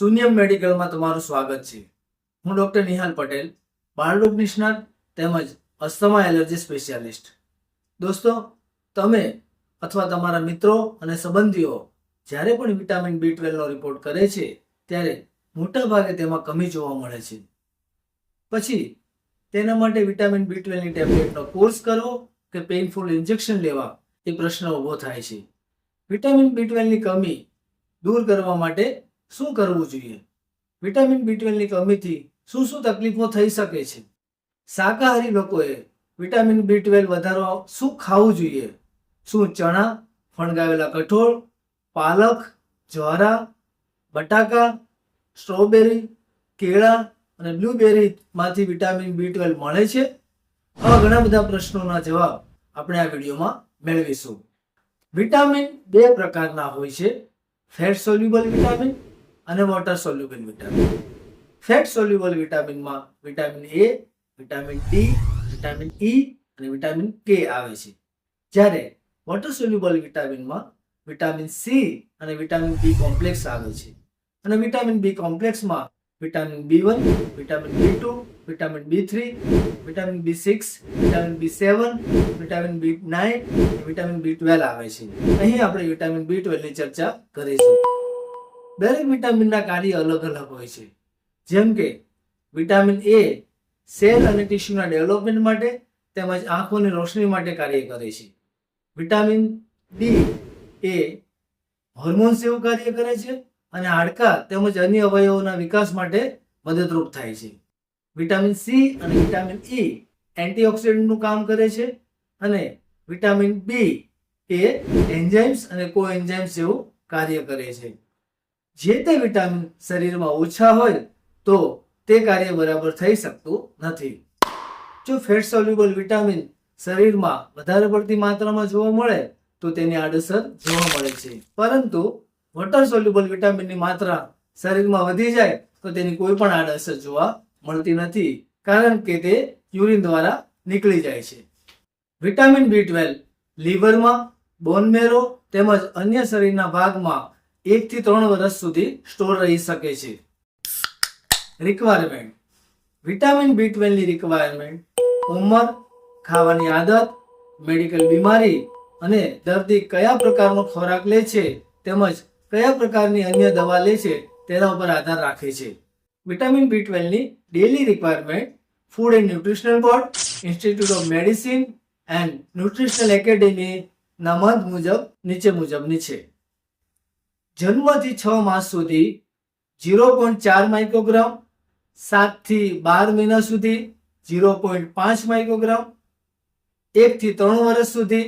શૂન્યમ મેડિકલમાં તમારું સ્વાગત છે. હું ડૉક્ટર નિહાલ પટેલ બાળરોગ નિષ્ણાત તેમજ અસ્થમા એલર્જી સ્પેશિયાલિસ્ટ. દોસ્તો, તમે અથવા તમારા મિત્રો અને સંબંધીઓ જ્યારે પણ વિટામિન બી ટ્વેલ્વનો રિપોર્ટ કરે છે, ત્યારે મોટા ભાગે તેમાં કમી જોવા મળે છે. પછી, તેના માટે વિટામિન બી ટ્વેલ્વની ટેબ્લેટનો કોર્સ કરવો કે પેઇનફુલ ઇન્જેક્શન લેવા એ પ્રશ્ન ઊભો થાય છે. વિટામિન બી ટ્વેલ્વની કમી દૂર કરવા માટે શું કરવું જોઈએ? વિટામિન બી ટ્વેલ્વની કમીથી શું શું તકલીફો થઈ શકે છે? શાકાહારી લોકોએ વિટામિન બી ટ્વેલ્વ વધારવા શું ખાવું જોઈએ? શું ચણા, ફણગાવેલા કઠોળ, પાલક, જ્વારા, બટાકા, સ્ટ્રોબેરી, કેળા અને બ્લુબેરીમાંથી વિટામિન બી ટ્વેલ્વ મળે છે? આવા ઘણા બધા પ્રશ્નોના જવાબ આપણે આ વિડીયોમાં મેળવીશું. વિટામિન બે પ્રકારના હોય છે. ફેટ સોલ્યુબલ વિટામિન અને water soluble vitamin fat soluble વિટામિનમાં vitamin A vitamin D vitamin E અને વિટામિન કે આવે છે જ્યારે વોટર સોલ્યુબલ વિટામિનમાં વિટામિન સી અને વિટામિન બી કોમ્પ્લેક્સ આવે છે અને vitamin B કોમ્પ્લેક્સમાં vitamin B one vitamin B two vitamin B three vitamin B six vitamin B seven vitamin B nine vitamin B twelve આવે છે અહીં આપણે વિટામિન બી ટ્વેલ્વની ચર્ચા કરીશું દરેક વિટામિનના કાર્ય અલગ અલગ હોય છે. જેમ કે વિટામિન એ સેલ અને ટિશ્યુના ડેવલપમેન્ટ માટે તેમજ આંખોની રોશની માટે કાર્ય કરે છે. વિટામિન ડી એ હોર્મોન્સ જેવું કાર્ય કરે છે અને હાડકાં તેમજ અન્ય અવયવોના વિકાસ માટે મદદરૂપ થાય છે. વિટામિન સી અને વિટામિન ઈ એન્ટીઓક્સિડન્ટનું કામ કરે છે અને વિટામિન બી એ એન્ઝાઇમ્સ અને કોએન્ઝાઇમ્સ જેવું કાર્ય કરે છે. જે તે વિટામિન શરીરમાં ઓછા હોય તો તે કાર્ય બરાબર થઈ શકતું નથી. જો ફેટ સોલ્યુબલ વિટામિન શરીરમાં વધારે પડતી માત્રામાં જોવા મળે, તો તેની આડઅસર જોવા મળે છે. પરંતુ વોટર સોલ્યુબલ વિટામિનની માત્રા શરીરમાં વધી જાય, તો તેની કોઈ પણ આડઅસર જોવા મળતી નથી, કારણ કે તે યુરિન દ્વારા નીકળી જાય છે. વિટામિન બી ટ્વેલ્વ, લીવરમાં બોનમેરો તેમજ અન્ય શરીરના ભાગમાં એક થી ત્રણ વર્ષ સુધી સ્ટોર રહી શકે છે. રિક્વાયરમેન્ટ વિટામિન બી ટ્વેલ્વની રિક્વાયરમેન્ટ ઉંમર, ખાવાની આદત મેડિકલ બીમારી અને દર્દી કયા પ્રકારનો ખોરાક લે છે તેમજ કયા પ્રકારની અન્ય દવા લે છે તેના ઉપર આધાર રાખે છે. Vitamin B ટ્વેલ્વની daily requirement food and nutritional board institute of medicine and nutritional academy ના મત મુજબ, નીચે મુજબની છે. જન્મથી છ માસ સુધી ઝીરો પોઈન્ટ ચાર માઇક્રોગ્રામ, સાતથી બાર મહિના સુધી ઝીરો પોઈન્ટ પાંચ માઇક્રોગ્રામ, એકથી ત્રણ વર્ષ સુધી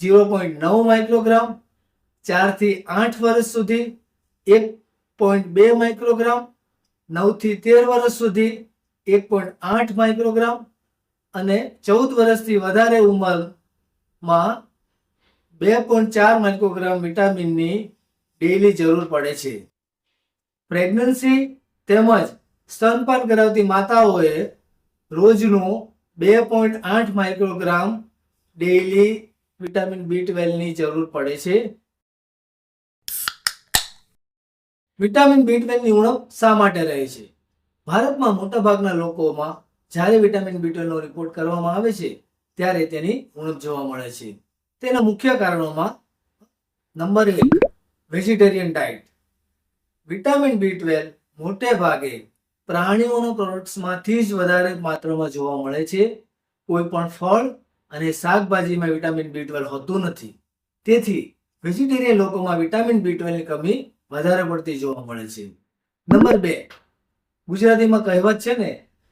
ઝીરો પોઈન્ટ નવ માઇક્રોગ્રામ, ચારથી આઠ વર્ષ સુધી એક પોઈન્ટ બે માઇક્રોગ્રામ, નવથી તેર વર્ષ સુધી એક પોઈન્ટ આઠ માઇક્રોગ્રામ અને ચૌદ વર્ષથી વધારે ઉંમરમાં બે પોઈન્ટ ચાર માઇક્રોગ્રામ વિટામિનની ડેઈલી જરૂર પડે છે. પ્રેગ્નન્સી તેમજ સ્તનપાન કરાવતી માતાઓએ રોજનું બે પોઈન્ટ આઠ માઇક્રોગ્રામ ડેઇલી વિટામિન બી ટ્વેલ્વની જરૂર પડે છે. વિટામિન બી ટ્વેલ્વની ઉણપ શા માટે રહે છે? ભારતમાં મોટાભાગના લોકોમાં જ્યારે વિટામિન બી ટ્વેલ્વનો રિપોર્ટ કરવામાં આવે છે, ત્યારે તેની ઉણપ જોવા મળે છે. તેના મુખ્ય કારણોમાં નંબર એક vegetarian diet vitamin B twelve મોટે ભાગે પ્રાણીઓના પ્રોડક્ટ્સમાંથી જ વધારે માત્રામાં જોવા મળે છે. કોઈ પણ ફળ અને શાકભાજીમાં વિટામિન બી ટ્વેલ્વ હોતું નથી. તેથી વેજીટેરિયન લોકોમાં વિટામિન બી ટ્વેલ્વની કમી વધારે પડતી જોવા મળે છે. નંબર બે, ગુજરાતીમાં કહેવત છે ને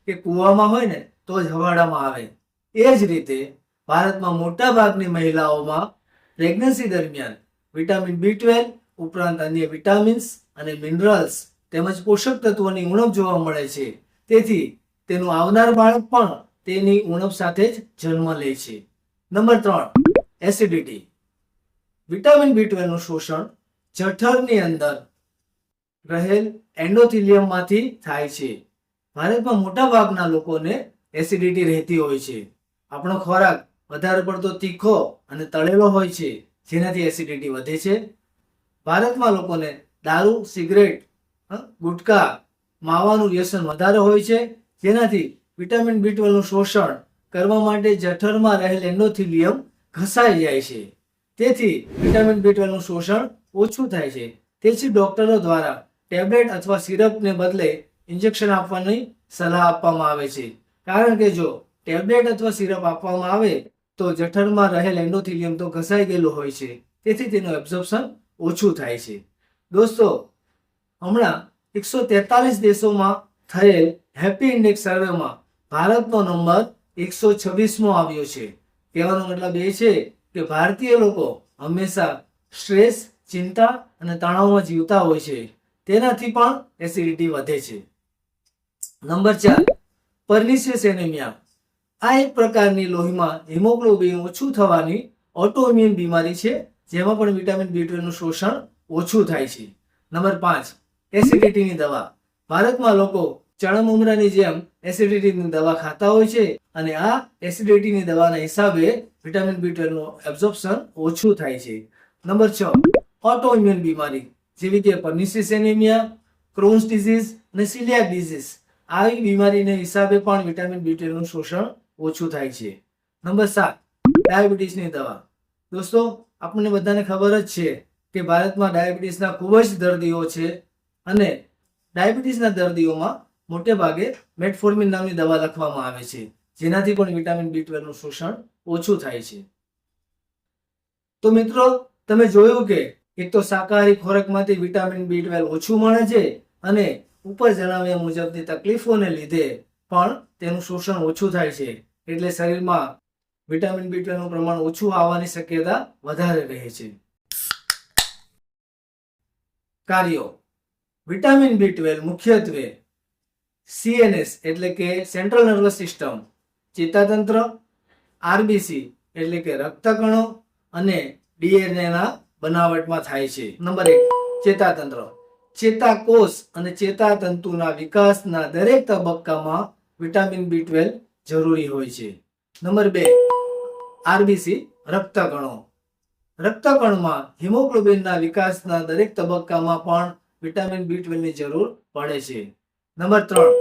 કે કૂવામાં હોય ને તો જ હવાડામાં આવે. એ જ રીતે ભારતમાં મોટાભાગની મહિલાઓમાં પ્રેગ્નન્સી દરમિયાન વિટામિન બી ટ્વેલ્વ ઉપરાંત અન્ય વિટામિન્સ અને મિનરલ્સ તેમજ પોષક તત્વોની ઉણપ જોવા મળે છે. તેથી તેનું આવનાર બાળક પણ તેની ઉણપ સાથે જ જન્મ લે છે. નંબર ત્રણ, એસિડિટી. વિટામિન બી ટ્વેલ્વનું શોષણ જઠરની અંદર રહેલ એન્ડોથિલિયમમાંથી થાય છે. ભારતમાં મોટા ભાગના લોકોને એસિડિટી રહેતી હોય છે. આપણો ખોરાક વધારે પડતો તીખો અને તળેલો હોય છે. જેનાથી એસિડિટી વધે છે ભારતમાં લોકોને દારૂ, સિગરેટ ગુટકા, માવાનું વ્યસન વધારે હોય છે. જેનાથી વિટામિન બી ટ્વેલ્વનું શોષણ કરવા માટે જઠરમાં રહેલ એન્ડોથિલિયમ ઘસાઈ જાય છે. તેથી વિટામિન બી ટ્વેલ્વનું શોષણ ઓછું થાય છે. તેથી ડોક્ટરો દ્વારા ટેબ્લેટ અથવા સિરપને બદલે ઇન્જેક્શન આપવાની સલાહ આપવામાં આવે છે. કારણ કે જો ટેબ્લેટ અથવા સિરપ આપવામાં આવે તો જઠરમાં રહેલ એન્ડોથિલિયમ તો ઘસાઈ ગયેલું હોય છે. તેથી તેનું એબ્ઝોર્પ્શન ઓછું થાય છે. દોસ્તો, હમણાં એકસો તેતાલીસ દેશોમાં થયેલ હેપી ઇન્ડેક્સ સર્વેમાં ભારતનો નંબર એકસો છવ્વીસમો આવ્યો છે. કહેવાનો મતલબ એ છે કે ભારતીય લોકો હંમેશા સ્ટ્રેસ, ચિંતા અને તણાવમાં જીવતા હોય છે. તેનાથી પણ એસિડિટી વધે છે. નંબર ચાર પર્નિશિયસ એનેમિયા. આ એક પ્રકારની લોહીમાં હિમોગ્લોબિન ઓછું થવાની ઓટોઇમ્યુન બીમારી છે. જેમાં પણ વિટામિન બી નું શોષણ ઓછું થાય છે. નંબર પાંચ, એસિડિટીની દવા. ભારતમાં લોકો ચણમ ઉમરાની જેમ એસિડિટીની દવા ખાતા હોય છે અને આ એસિડિટીની દવાના હિસાબે વિટામિન બી ટ્વેલ્વનું એબ્ઝોર્પ્શન ઓછું થાય છે. નંબર છ, ઓટોઇમ્યુન બીમારી, જેવી કે પર્નિસિસ એનિમિયા, ક્રોન્સ ડિઝીઝ અને સિલિયાક ડિઝીઝ. આવી બીમારીને હિસાબે પણ વિટામિન બી ટ્વેલ્વનું શોષણ ઓછું થાય છે. નંબર સાત, ડાયાબિટીસની દવા. દોસ્તો આપણને બધાને ખબર જ છે કે ભારતમાં ડાયાબિટીસના ખૂબ જ દર્દીઓ છે અને ડાયાબિટીસના દર્દીઓમાં મોટે ભાગે મેટફોર્મિન નામની દવા લખવામાં આવે છે, જેનાથી પણ વિટામિન બી ટ્વેલ્વનું શોષણ ઓછું થાય છે. તો મિત્રો, તમે જોયું કે એક તો શાકાહારી ખોરાકમાંથી વિટામિન બી ઓછું મળે છે અને ઉપર જણાવ્યા મુજબની તકલીફોને લીધે પણ તેનું શોષણ ઓછું થાય છે. એટલે શરીરમાં વિટામિન બી નું પ્રમાણ ઓછું આવવાની શક્યતા વધારે રહે છે. કાર્યો. વિટામિન બી મુખ્યત્વે સીએનએસ એટલે કે સેન્ટ્રલ નર્વસ સિસ્ટમ, ચેતાતંત્ર, આરબીસી એટલે કે રક્તકણો અને ડીએનએના બનાવટમાં થાય છે. નંબર એક, ચેતાતંત્ર. ચેતાકોષ અને ચેતાતંતુના વિકાસના દરેક તબક્કામાં વિટામિન બી જરૂરી હોય છે. નંબર બે આરબીસી રક્તકણો. રક્તકણમાં હિમોગ્લોબિનના વિકાસના દરેક તબક્કામાં પણ વિટામિન બી ની જરૂર પડે છે. નંબર ત્રણ,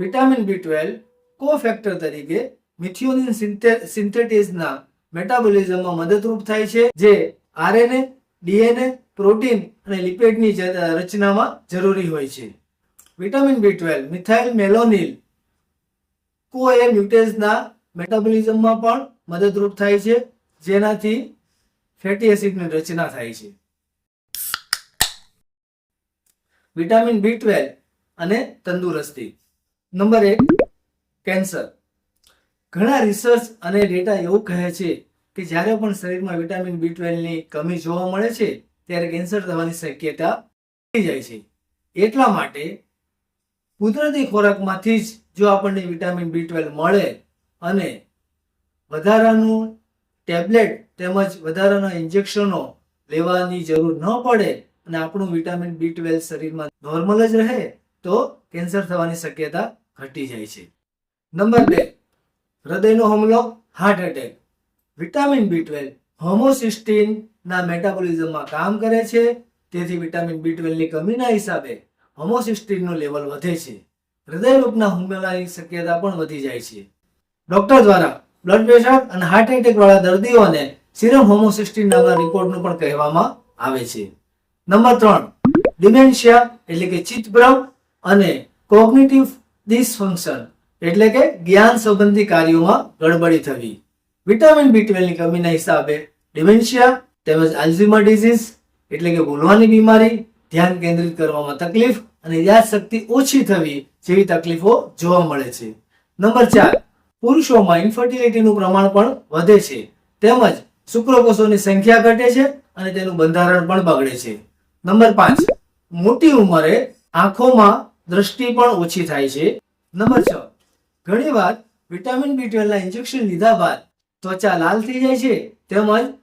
વિટામિન બી ટ્વેલ્વ કોફેક્ટર તરીકે મિથિયોનિન સિન્થેટિસના મેટાબોલિઝમમાં મદદરૂપ થાય છે, જે આરએનએ, ડીએનએ, પ્રોટીન અને લિપિડની રચનામાં જરૂરી હોય છે. Vitamin B twelve methyl malonyl CoA મ્યુટેઝના મેટાબોલિઝમમાં પણ મદદરૂપ થાય છે, જેનાથી ફેટી એસિડની રચના થાય છે. વિટામિન બી ટ્વેલ્વ અને તંદુરસ્તી. નંબર એક કેન્સર ઘણા રિસર્ચ અને ડેટા એવું કહે છે કે જ્યારે પણ શરીરમાં વિટામિન બી ટ્વેલ્વની કમી જોવા મળે છે, ત્યારે કેન્સર થવાની શક્યતા થઈ જાય છે. એટલા માટે કુદરતી ખોરાકમાંથી જ જો આપણને વિટામિન બી મળે અને વધારાનું ટેબ્લેટ તેમજ વધારાના ઇન્જેક્શનો લેવાની જરૂર ન પડે અને આપણું વિટામિન બી ટ્વેલ્વ શરીરમાં નોર્મલ જ રહે, તો કેન્સર થવાની શક્યતા ઘટી જાય છે. નંબર બે, હૃદયનો હુમલો heart attack vitamin B twelve હોમોસિસ્ટીનના મેટાબોલિઝમમાં કામ કરે છે, તેથી વિટામિન બી ટ્વેલ્વની કમીના હિસાબે હોમોસિસ્ટીનનું લેવલ વધે છે. હૃદયરોગના હુમલાની શક્યતા પણ વધી જાય છે. ડોક્ટર દ્વારા બ્લડ પ્રેશર અને હાર્ટ એટેક વાળા દર્દીઓને સિરમ હોમોસિસ્ટીન નામના રિપોર્ટનું પણ કહેવામાં આવે છે. નંબર ત્રણ ડિમેન્શિયા એટલે કે ચિત્તભ્રમ અને કોગ્નિટિવ ડિસફંક્શન એટલે કે જ્ઞાન સંબંધી કાર્યોમાં ગડબડી થવી. વિટામિન બી ટ્વેલ્વની કમીના હિસાબે ડિમેન્શિયા તેમજ આલ્ઝીમર ડિઝીઝ એટલે કે ભૂલવાની બીમારી, ધ્યાન કેન્દ્રિત કરવામાં તકલીફ અને યાદશક્તિ ઓછી થવી જેવી તકલીફો જોવા મળે છે. નંબર ચાર પુરુષોમાં ઇન્ફર્ટિલિટીનું પ્રમાણ પણ વધે છે. તેમજ શુક્રકોષોની સંખ્યા ઘટે છે અને તેનું બંધારણ પણ બગડે છે. નંબર પાંચ. મોટી ઉંમરે આંખોમાં દ્રષ્ટિ પણ ઓછી થાય છે. નંબર છ. ઘણીવાર વિટામિન બી ટ્વેલ્વના ઇન્જેક્શન લીધા બાદ ત્વચા લાલ થઈ જાય છે. તેમજ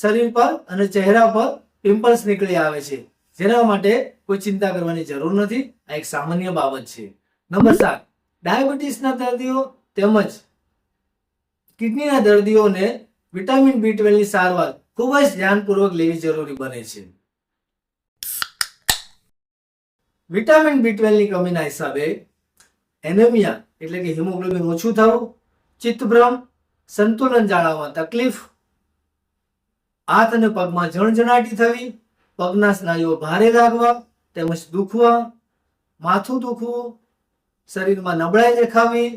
શરીર પર અને ચહેરા પર પિમ્પલ્સ નીકળી આવે છે. જેના માટે કોઈ ચિંતા કરવાની જરૂર નથી. આ એક સામાન્ય બાબત છે. નંબર સાત. ડાયાબિટીસના દર્દીઓ તેમજ કિડનીના દર્દીઓને વિટામિન બી ટ્વેલ્વની સારવાર ખૂબ જ ધ્યાનપૂર્વક લેવી જરૂરી બને છે. વિટામિન બી ટ્વેલ્વની કમીના હિસાબે એનેમિયા એટલે કે હિમોગ્લોબિન ઓછું થવું, ચિત્તભ્રમ, સંતુલન જાળવવામાં તકલીફ, હાથ અને પગમાં જણજણાટી થવી, પગના સ્નાયુઓ ભારે લાગવા, તેમજ દુખવા, માથું દુખવું, શરીરમાં નબળાઈ દેખાવી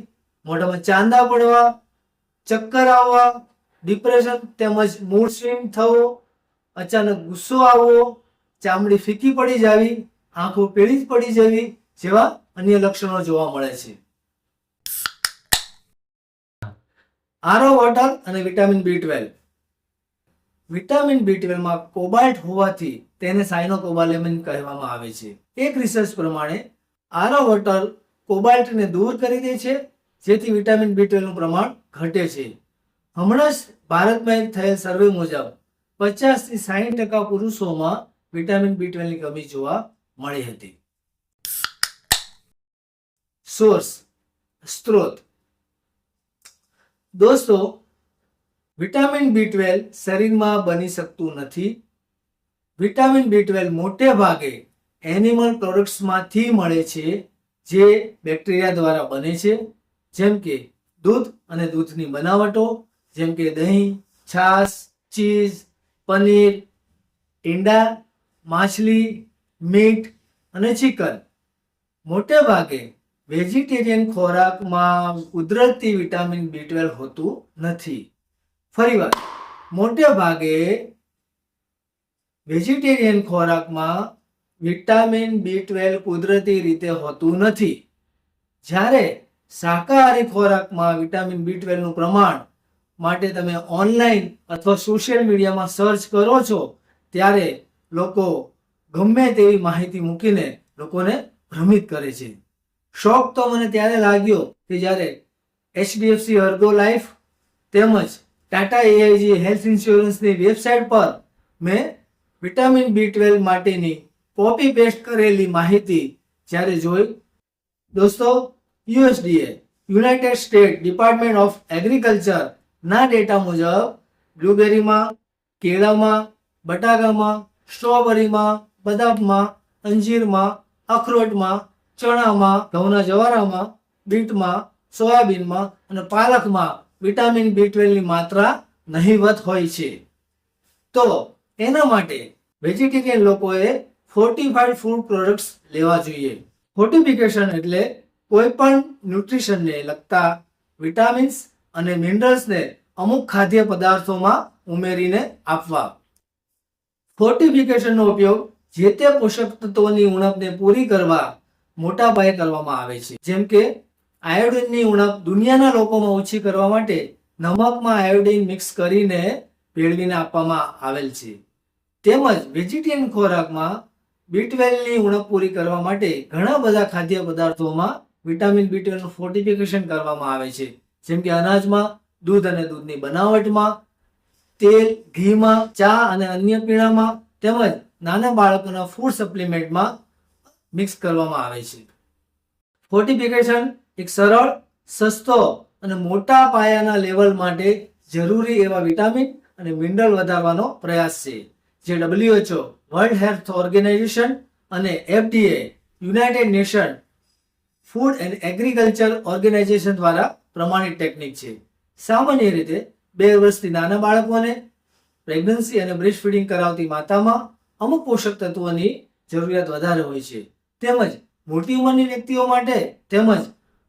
મોઢામાં ચાંદા પડવા, ચક્કર આવવા ડિપ્રેશન તેમજ મૂડ સ્વિંગ થવો, અચાનક ગુસ્સો આવવો, ચામડી ફીકી પડી જવી, આંખો પીળી પડી જવી જેવા અન્ય લક્ષણો જોવા મળે છે. આરો વોટર અને vitamin B twelve vitamin B ટ્વેલ્વમાં cobalt હોવાથી તેને સાયનોકોબાલેમિન કહેવામાં આવે છે. એક રિસર્ચ પ્રમાણે આરો વોટર કોબાલ્ટને દૂર કરી દે છે જેથી વિટામિન બી ટ્વેલ્વનું પ્રમાણ ઘટે છે. હમણાં જ ભારતમાં થયેલ સર્વે મુજબ પચાસથી સાહીઠ ટકા પુરુષોમાં વિટામિન બી ટ્વેલ્વની કમી જોવા મળી હતી. સોર્સ સ્ત્રોત. દોસ્તો વિટામિન બી ટ્વેલ્વ શરીરમાં બની શકતું નથી. વિટામિન બી ટ્વેલ્વ મોટે ભાગે એનિમલ પ્રોડક્ટ્સમાંથી મળે છે, જે બેક્ટેરિયા દ્વારા બને છે. જેમ કે દૂધ અને દૂધની બનાવટો, જેમ કે દહીં, છાશ, ચીઝ, પનીર ઈંડા માછલી, મીટ અને ચિકન. મોટે ભાગે વેજીટેરિયન ખોરાકમાં કુદરતી વિટામિન બી ટ્વેલ્વ હોતું નથી. ફરી વાત, મોટે ભાગે વેજીટેરિયન ખોરાકમાં વિટામિન બી ટ્વેલ્વ કુદરતી રીતે હોતું નથી. જ્યારે શાકાહારી ખોરાકમાં વિટામિન બી ટ્વેલ્વનું પ્રમાણ માટે તમે ઓનલાઈન અથવા સોશિયલ મીડિયામાં સર્ચ કરો છો, ત્યારે લોકો ગમે તેવી માહિતી મૂકીને લોકોને ભ્રમિત કરે છે. શોખ તો મને ત્યારે લાગ્યો કે જ્યારે એચડીએફસી અર્ગો લાઈફ તેમજ ટાટા એઆઈજી હેલ્થ ઇન્સ્યોરન્સની વેબસાઇટ પર મેં વિટામિન બી ટ્વેલ્વ માટેની કોપી પેસ્ટ કરેલી માહિતી જ્યારે જોઈ. દોસ્તો USDA, United State Department of Agriculture ના ડેટા મુજબ બ્લુબેરીમાં, કેળામાં, બટાકામાં, સ્ટ્રોબેરીમાં, બદામમાં, અંજીરમાં, અખરોટમાં, ચણામાં, ઘઉંના જવારામાં, બીટમાં, સોયાબીનમાં અને પાલકમાં વિટામિન બી ટ્વેલ્વની માત્રા નહીવત હોય છે. તો એના માટે વેજીટેરિયન લોકોએ ફોર્ટિફાઈડ ફૂડ પ્રોડક્ટ્સ લેવા જોઈએ. ફોર્ટિફિકેશન એટલે કોઈ પણ ન્યુટ્રિશનને લગતા વિટામિન્સ અને મિનરલ્સને અમુક ખાદ્ય પદાર્થોમાં ઉમેરીને આપવા. ફોર્ટિફિકેશનનો ઉપયોગ જે તે પોષક તત્વોની ઉણપને પૂરી કરવા મોટા પાયે કરવામાં આવે છે. જેમ કે, આયોડિનની ઉણપ દુનિયાના લોકોમાં ઓછી કરવા માટે નમકમાં આયોડિન મિક્સ કરીને ભેળવીને આપવામાં આવેલ છે. તેમજ વેજીટેરિયન ખોરાકમાં બીટવેલની ઉણપ પૂરી કરવા માટે ઘણા બધા ખાદ્ય પદાર્થોમાં વિટામિન બી ટ્વેલ્વનું ફોર્ટિફિકેશન કરવામાં આવે છે. જેમ કે અનાજમાં, દૂધ અને દૂધની બનાવટમાં, તેલ, ઘીમાં, ચા અને અન્ય પીણામાં તેમજ નાના બાળકોના ફૂડ સપ્લિમેન્ટમાં મિક્સ કરવામાં આવે છે. ફોર્ટિફિકેશન એક સરળ, સસ્તો અને મોટા પાયાના લેવલ માટે જરૂરી એવા વિટામિન અને મિનરલ વધારવાનો પ્રયાસ છે. જે ડબલ્યુએચઓ વર્લ્ડ હેલ્થ ઓર્ગેનાઇઝેશન અને FDA United Nation Food and Agriculture Organization દ્વારા પ્રમાણિત ટેકનિક છે. સામાન્ય રીતે બે વર્ષથી નાના બાળકોને પ્રેગ્નન્સી અને બ્રેસ્ટ ફીડિંગ કરાવતી માતામાં અમુક પોષક તત્વોની જરૂરિયાત વધારે હોય છે. તેમજ મોટી ઉંમરની વ્યક્તિઓ માટે તેમજ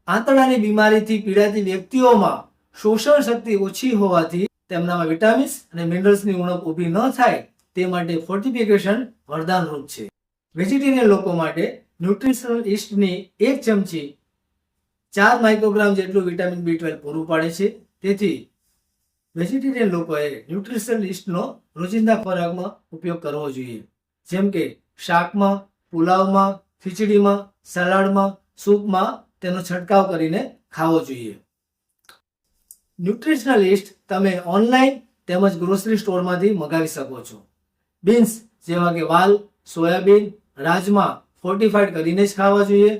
આંતરડાની બીમારીથી પીડાતી વ્યક્તિઓમાં શોષણ શક્તિ ઓછી હોવાથી તેમનામાં વિટામિન્સ અને મિનરલ્સની ઉણપ ઊભી ન થાય તે માટે ફોર્ટિફિકેશન વરદાનરૂપ છે. વેજીટેરિયન લોકો માટે ન્યુટ્રિશનલ ઇસ્ટની એક ચમચી ચાર માઇક્રોગ્રામ જેટલું વિટામિન બી ટ્વેલ્વ પૂરું પાડે છે. તેથી વેજીટેરિયન લોકોએ ન્યુટ્રિશનલ ઇસ્ટનો રોજિંદા ખોરાકમાં ઉપયોગ કરવો જોઈએ. જેમ કે શાકમાં, પુલાવમાં, ખીચડીમાં, સલાડમાં, સૂપમાં તેનો છંટકાવ કરીને ખાવો જોઈએ. ન્યુટ્રિશનલ લિસ્ટ તમે ઓનલાઈન તેમજ ગ્રોસરી સ્ટોરમાંથી મગાવી શકો છો. બીન્સ જેવા કે વાલ, સોયાબીન, રાજમા ફોર્ટિફાઈડ કરીને જ ખાવા જોઈએ.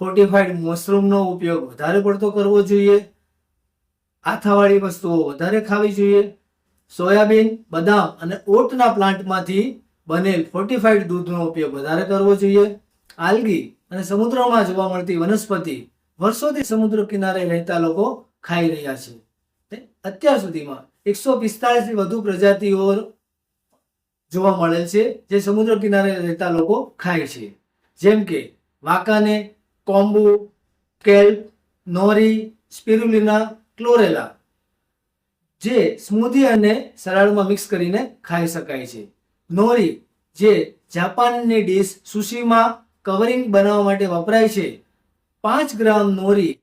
ફોર્ટિફાઈડ મશરૂમનો ઉપયોગ વધારે પડતો કરવો જોઈએ. આથાવાળી વસ્તુઓ વધારે ખાવી જોઈએ. સોયાબીન, બદામ અને ઓટના પ્લાન્ટમાંથી બનેલ ફોર્ટિફાઈડ દૂધનો ઉપયોગ વધારે કરવો જોઈએ. આલ્ગી અને સમુદ્રમાં જોવા મળતી વનસ્પતિ વર્ષોથી સમુદ્ર કિનારે રહેતા લોકો ખાઈ રહ્યા છે. અત્યાર સુધીમાં એકસો પિસ્તાળીસથી વધુ પ્રજાતિઓ જોવા મળેલ છે જે સમુદ્ર કિનારે રહેતા લોકો ખાય છે. જેમ કે વાકાને, કોમ્બુ, કેલ્પ, નોરી, સ્પિરુલિના, ક્લોરેલા, જે સ્મૂધી અને સલાડમાં મિક્સ કરીને ખાઈ શકાય છે. નોરી, જે જાપાનની ડીશ સુશીમાં કવરિંગ બનાવવા માટે વપરાય છે, પાંચ ગ્રામ નોરી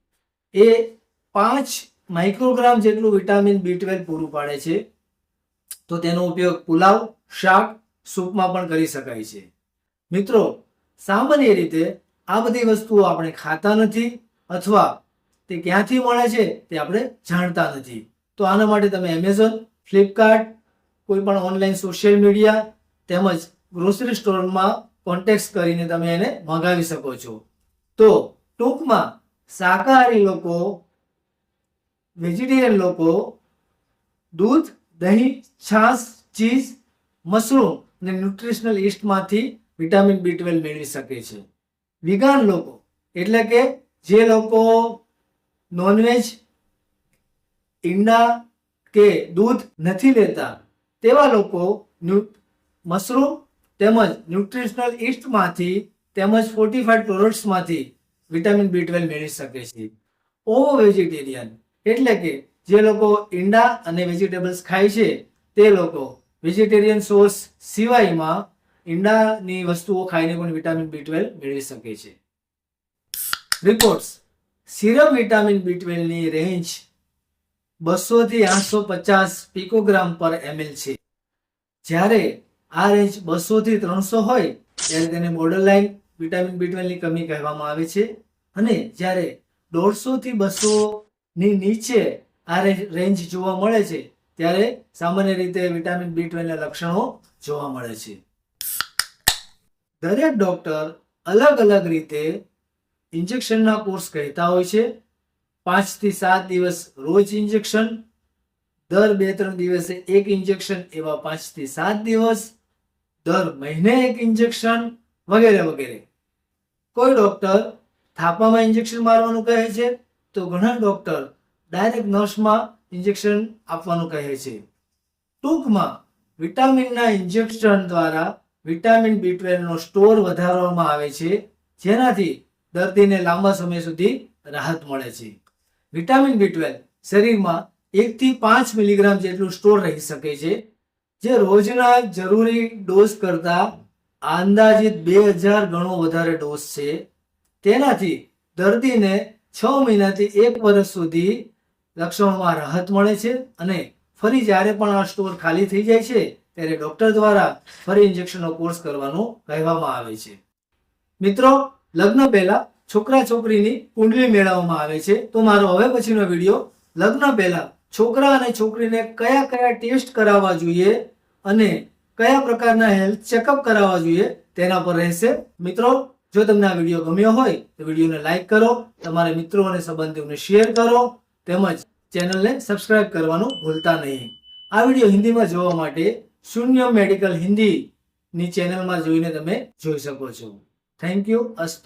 એ પાંચ માઇક્રોગ્રામ જેટલું વિટામિન બી ટ્વેલ્વ પૂરું પાડે છે. તો તેનો ઉપયોગ પુલાવ, શાક, સૂપમાં પણ કરી શકાય છે. મિત્રો સામાન્ય રીતે આ બધી વસ્તુઓ આપણે ખાતા નથી અથવા તે ક્યાંથી મળે છે તે આપણે જાણતા નથી. તો આના માટે તમે એમેઝોન ફ્લિપકાર્ટ કોઈ પણ ઓનલાઈન સોશિયલ મીડિયા તેમજ ગ્રોસરી સ્ટોરમાં કોન્ટેક્ટ કરીને તમે એને મંગાવી શકો છો. તો ટૂંકમાં શાકાહારી લોકો વેજીટેરિયન લોકો, દૂધ, દહીં, છાશ, ચીઝ, મશરૂમ અને ન્યુટ્રિશનલ ઈસ્ટમાંથી વિટામિન બી ટ્વેલ્વ મેળવી શકે છે. વિગાન લોકો, એટલે કે જે લોકો નોનવેજ ઈંડા કે દૂધ નથી લેતા, તેવા લોકો મશરૂમ તેમજ ન્યુટ્રિશનલ ઇસ્ટમાંથી તેમજ ફોર્ટિફાઈડ પ્રોડક્ટ્સમાંથી વિટામિન બી ટ્વેલ્વ મેળવી શકે છે. ઓવો વેજીટેરિયન એટલે કે જે લોકો ઈંડા અને વેજીટેબલ્સ ખાય છે, તે લોકો વેજીટેરિયન સોર્સ સિવાયમાં ઈંડાની વસ્તુઓ ખાઈને પણ વિટામિન બી ટ્વેલ્વ મેળવી શકે છે. રિપોર્ટ્સ સિરમ વિટામિન બી ટ્વેલ્વની રેન્જ બસોથી આઠસો પચાસ પિકોગ્રામ પર એમએલ છે. જ્યારે આ રેન્જ બસોથી ત્રણસો હોય, ત્યારે તેને બોર્ડરલાઇન વિટામિન બી ટ્વેલ્વની કમી કહેવામાં આવે છે. અને જ્યારે દોઢસોથી બસોની નીચે આ રેન્જ જોવા મળે છે, ત્યારે સામાન્ય રીતે વિટામિન બી ટ્વેલ્વના લક્ષણો જોવા મળે છે. દરેક ડૉક્ટર અલગ અલગ રીતે ઇન્જેક્શનના કોર્સ કહેતા હોય છે. પાંચથી સાત દિવસ રોજ ઇન્જેક્શન દર બે ત્રણ દિવસે એક ઇન્જેક્શન એવા પાંચથી સાત દિવસ, દર મહિને એક ઇન્જેક્શન વગેરે વગેરે. કોઈ ડોક્ટર થાપામાં ઇન્જેક્શન મારવાનું કહે છે, તો ઘણા ડૉક્ટર ડાયરેક્ટ નર્સમાં ઇન્જેક્શન આપવાનું કહે છે. ટૂંકમાં વિટામિનના ઇન્જેક્શન દ્વારા વિટામિન બી ટ્વેલ્વનો સ્ટોર વધારવામાં આવે છે, જેનાથી દર્દીને લાંબા સમય સુધી રાહત મળે છે. વિટામિન બી ટ્વેલ્વ શરીરમાં એકથી પાંચ મિલીગ્રામ જેટલું સ્ટોર રહી શકે છે, જે રોજના જરૂરી ડોઝ કરતાં અંદાજિત બે હજાર ગણો વધારે ડોઝ છે. તેનાથી દર્દીને છ મહિનાથી એક વર્ષ સુધી લક્ષણોમાં રાહત મળે છે અને ફરી જ્યારે પણ આ સ્ટોર ખાલી થઈ જાય છે ત્યારે ડોક્ટર દ્વારા ફરી ઇન્જેક્શનનો કોર્સ કરવાનું કહેવામાં આવે છે. મિત્રો, લગ્ન પહેલા છોકરા છોકરીની કુંડલી મેળવવામાં આવે છે. તો મારો હવે પછીનો વીડિયો, લગ્ન પહેલા છોકરા અને છોકરીને કયા કયા ટેસ્ટ કરાવવા જોઈએ અને કયા પ્રકારના હેલ્થ ચેકઅપ કરાવવા જોઈએ તેના પર રહેશે. મિત્રો, જો તમને આ વીડિયો ગમ્યો હોય, તો વિડીયોને લાઇક કરો, તમારા મિત્રો અને સંબંધીઓને શેર કરો, તેમજ ચેનલને સબસ્ક્રાઇબ કરવાનું ભૂલતા નહીં. આ વીડિયો હિન્દીમાં જોવા માટે શૂન્ય મેડિકલ હિન્દીની ચેનલમાં જોઈને તમે જોઈ શકો છો. થેન્ક યુ અસ્તુ